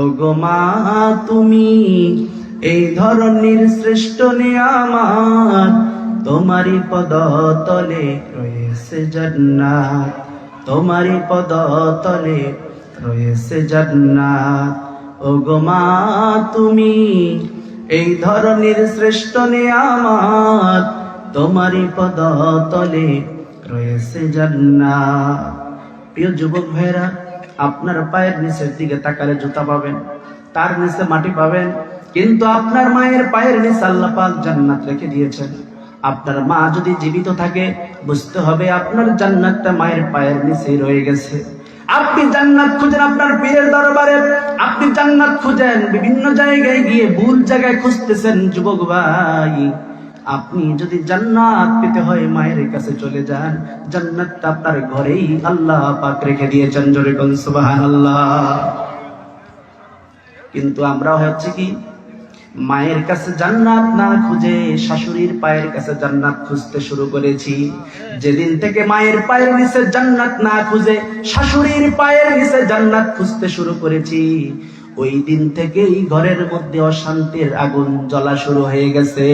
ও গো মা, তুমি এই ধরনের শ্রেষ্ঠ নিয়ামাত তোমারই পদ তলে রয়েছে জান্নাত। তোমারই পদ তলে রয়েছে জান্নাত। ও গো মা, তুমি এই ধরনের শ্রেষ্ঠ নিয়ামাত তোমারই পদ তলে রয়েছে জান্নাত। প্রিয় যুবক ভাইরা আপনার পায়ের নিচের দিকে তাকালে জুতা পাবেন, তার নিচে মাটি পাবেন, কিন্তু আপনার মায়ের পায়ের নিচে আল্লাহ পাক জান্নাত রেখে দিয়েছেন। আপনার মা যদি জীবিত থাকে, বুঝতে হবে আপনার জান্নাতটা মায়ের পায়ের নিচে রয়ে গেছে। আপনি জান্নাত খুঁজেন আপনার পীরের দরবারে, আপনি জান্নাত খুঁজেন বিভিন্ন জায়গায় গিয়ে ভুল জায়গায় খুঁজতেছেন, যুবক ভাই। আপনি যদি জান্নাত পেতে হয় মায়ের কাছে চলে যান, জান্নাতটা আপনার ঘরেই আল্লাহ পাক রেখে দিয়েছেন জোরে সুবহানাল্লাহ। কিন্তু আমরা হচ্ছে কি, মায়ের কাছে জান্নাত না খুঁজে শাশুড়ির পায়ের কাছে জান্নাত খুঁজতে শুরু করেছি। যেদিন থেকে মায়ের পায়ের নিচে জান্নাত না খুঁজে শাশুড়ির পায়ের নিচে জান্নাত খুঁজতে শুরু করেছি, ওই দিন থেকেই ঘরের মধ্যে অশান্তির আগুন জ্বলা শুরু হয়ে গেছে।